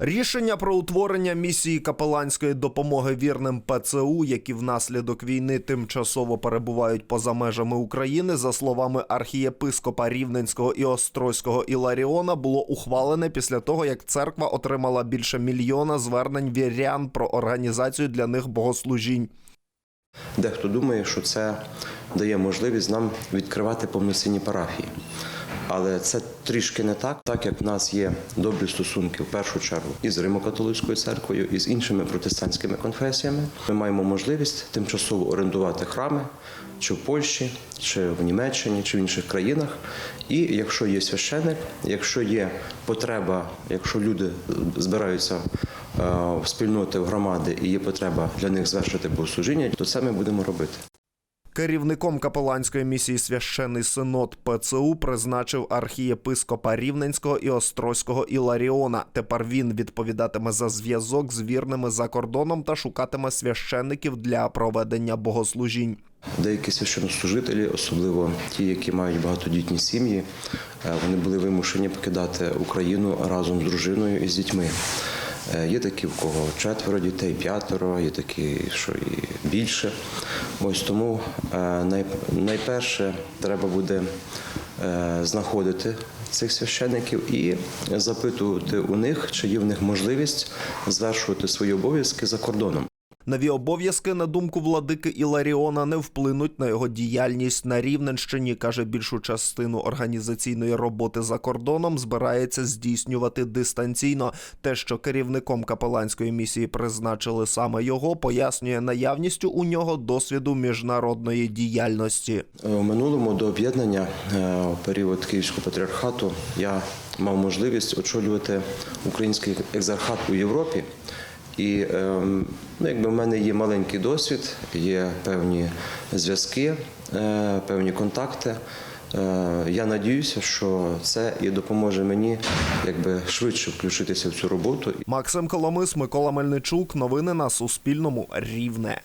Рішення про утворення місії капеланської допомоги вірним ПЦУ, які внаслідок війни тимчасово перебувають поза межами України, за словами архієпископа Рівненського і Острозького Іларіона, було ухвалене після того, як церква отримала більше мільйона звернень вірян про організацію для них богослужінь. Дехто думає, що це дає можливість нам відкривати повноцінні парафії. Але це трішки не так, так як в нас є добрі стосунки в першу чергу із Римо-католицькою церквою, і з іншими протестантськими конфесіями. Ми маємо можливість тимчасово орендувати храми чи в Польщі, чи в Німеччині, чи в інших країнах. І якщо є священик, якщо є потреба, якщо люди збираються е, в спільноти, в громади і є потреба для них звершити богослужіння, то це ми будемо робити. Керівником капеланської місії священний синод ПЦУ призначив архієпископа Рівненського і Острозького Іларіона. Тепер він відповідатиме за зв'язок з вірними за кордоном та шукатиме священників для проведення богослужінь. Деякі священнослужителі, особливо ті, які мають багатодітні сім'ї, е, вони були вимушені покидати Україну разом з дружиною і з дітьми. Е, Є такі, в кого четверо дітей, п'ятеро, є такі, що і більше. Ось тому е, найперше треба буде е, знаходити цих священників і запитувати у них, чи є в них можливість звершувати свої обов'язки за кордоном. Нові обов'язки, на думку владики Іларіона, не вплинуть на його діяльність на Рівненщині. каже, більшу частину організаційної роботи за кордоном збирається здійснювати дистанційно. Те, що керівником капеланської місії призначили саме його, пояснює наявністю у нього досвіду міжнародної діяльності. У минулому до об'єднання е, у період Київського патріархату я мав можливість очолювати український екзархат у Європі. І ем, ну, якби в мене є маленький досвід, є певні зв'язки, е, певні контакти. Е, Я надіюся, що це і допоможе мені якби швидше включитися в цю роботу. Максим Коломис, Микола Мельничук. Новини на Суспільному. Рівне.